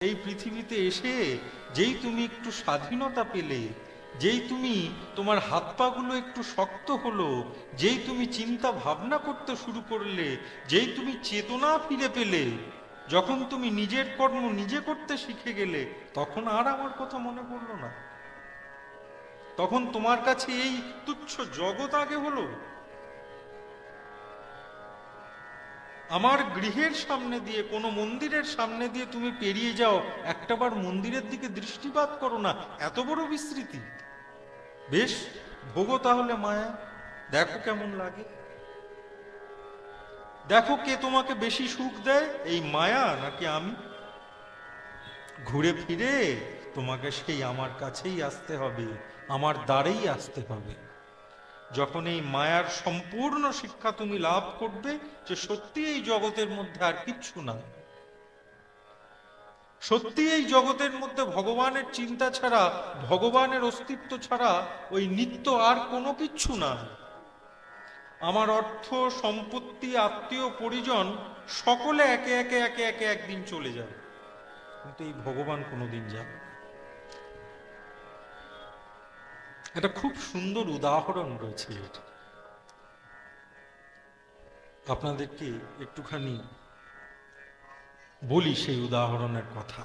এই পৃথিবীতে এসে যেই তুমি একটু স্বাধীনতা পেলে, যেই তুমি তোমার হাত পাগুলো একটু শক্ত হলো, যেই তুমি চিন্তা ভাবনা করতে শুরু করলে, যেই তুমি চেতনা ফিরে পেলে, যখন তুমি নিজের কর্ম নিজে করতে শিখে গেলে, তখন আর আমার কথা মনে পড়ল না। তখন তোমার কাছে এই তুচ্ছ জগৎ আগে হলো আমার গৃহের সামনে দিয়ে, কোনো মন্দিরের সামনে দিয়ে তুমি পেরিয়ে যাও, একটাবার মন্দিরের দিকে দৃষ্টিপাত করো না, এত বড় বিস্তৃতি। বেশ ভোগো তাহলে মায়া। দেখো কেমন লাগে। দেখো কে তোমাকে বেশি সুখ দেয়, এই মায়া নাকি আমি? ঘুরে ফিরে তোমাকে সেই আমার কাছেই আসতে হবে, আমার দ্বারেই আসতে হবে। যখন এই মায়ার সম্পূর্ণ শিক্ষা তুমি লাভ করবে যে সত্যি এই জগতের মধ্যে আর কিচ্ছু নাই। সত্যি এই জগতের মধ্যে ভগবানের চিন্তা ছাড়া, ভগবানের অস্তিত্ব ছাড়া ওই নিত্য আর কোনো কিচ্ছু না আমার অর্থ, সম্পত্তি, আত্মীয়, পরিজন সকলে একে একে একে একে একদিন চলে যাবে। কিন্তু এই ভগবান কোনোদিন যাবে না। একটা খুব সুন্দর উদাহরণ রয়েছে এর। আপনাদেরকে একটুখানি বলি সেই উদাহরণের কথা